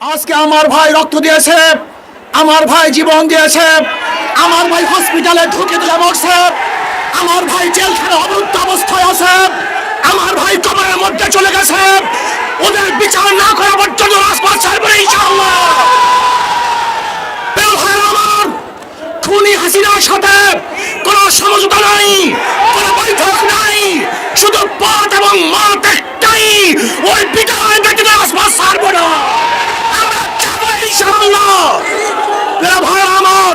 আজকে আমার ভাই রক্ত দিয়েছে, আমার ভাই জীবন দিয়েছে, আমার ভাই হসপিটালে ঢুকে দিলে মরছে, আমার ভাই জেলখানে অবরুদ্ধ অবস্থায় আছে, আমার ভাই কবরের মধ্যে চলে গেছে, ওদের বিচার না করা পর্যন্ত রাজপথ ছাড়বে আমার, খুনি হাসিনার সাথে কোনো সমঝোতা নাই, কোনো বৈঠক নাই, শুধু পথ এবং মত একটাই, ওই বিদায় ব্যতীত রাজপথ ছাড়বো না আমরা যাব ইনশাআল্লাহ প্রিয় ভাইয়েরা আমার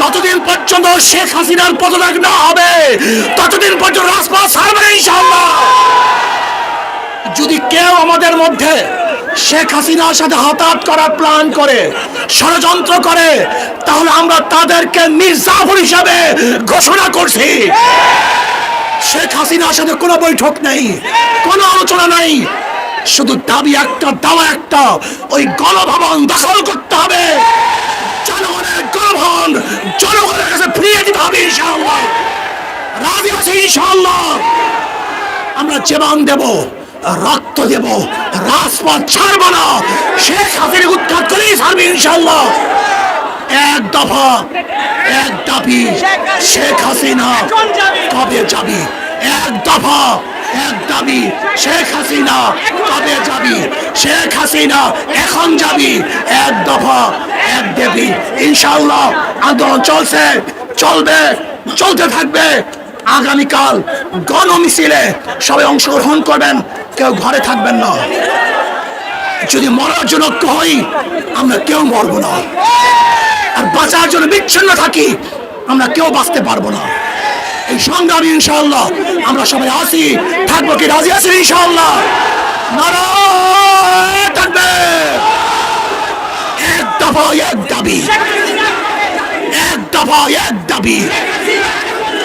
যতদিন পর্যন্ত শেখ হাসিনার পদত্যাগ না হবে, ততদিন পর্যন্ত রাজপথ ছাড়বে ইনশাআল্লাহ। যদি কেউ আমাদের মধ্যে শেখ হাসিনার সাথে হতাহত করার প্ল্যান করে, ষড়যন্ত্র করে, তাহলে আমরা তাদেরকে মির্জাফর হিসাবে ঘোষণা করছি। শেখ হাসিনার সাথে কোনো বৈঠক নেই, কোনো আলোচনা নেই। শুধু দাবি একটা, দাওয়া একটা, ওই গণভবন দখল করতে হবে জনগণের গণভবন জনগণের কাছে ফিরিয়ে দিতে হবে ইনশাআল্লাহ ইনশাআল্লাহ। আমরা জীবন দেব, রক্ত দেব, রাজপথ ছাড়ব না। শেখ হাসিনা উৎখাত করেই ছাড়বে ইনশাল্লাহ এক দফা, এক দাবি, শেখ হাসিনা কবে যাবি? এক দফা, এক দাবি, শেখ হাসিনা কবে যাবি? শেখ হাসিনা এখন যাবি? এক দফা, এক দেবী। ইনশাল্লাহ আন্দোলন চলছে, চলবে, চলতে থাকবে। আগামীকাল গণ মিছিলে সবাই অংশগ্রহণ করবেন, কেউ ঘরে থাকবেন না। যদি মরার জন্য ঐক্য হই আমরা কেউ মরবো না। আর বাঁচার জন্য বিচ্ছিন্ন থাকি, আমরা কেউ বাঁচতে পারব না। এই সংগ্রামী ইনশাআল্লাহ, আমরা সবাই আসি থাকব কি রাজি আছি ইনশাআল্লাহ? থাকবে। এক দফা এক দাবি। এক দফা এক দাবি।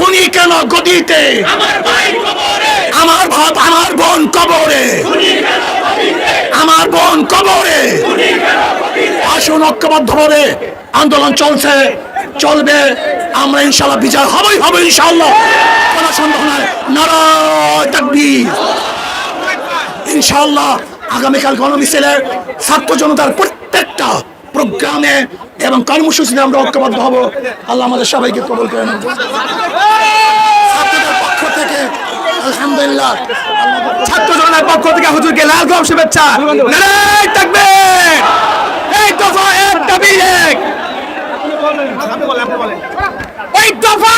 খুনি কেন গদিতে? আমার ভাব আমার বোন কবরে। আমার বোন কবরে। আসুন ঐক্যবদ্ধভাবে আন্দোলন চলছে চলবে। আমরা ইনশাল্লাহ বিচার হবই হবে ইনশাল্লাহ। কোনো সন্দেহ নাই। নারায় তাকবীর। ইনশাল্লাহ আগামীকাল গণমিছিলে ছাত্র জনতার প্রত্যেকটা প্রোগ্রামে এবং কর্মসূচিতে আমরা ঐক্যবদ্ধ হব। আল্লাহ আমাদের সবাইকে কবল করে নেন ছাত্রদের পক্ষ থেকে আলহামদুলিল্লাহ। ছাত্র জনতার পক্ষ থেকে হুজুরকে লাল গোলাপ শুভেচ্ছা। থাকবে। এই দফা এক দাবি এক। ওই দফা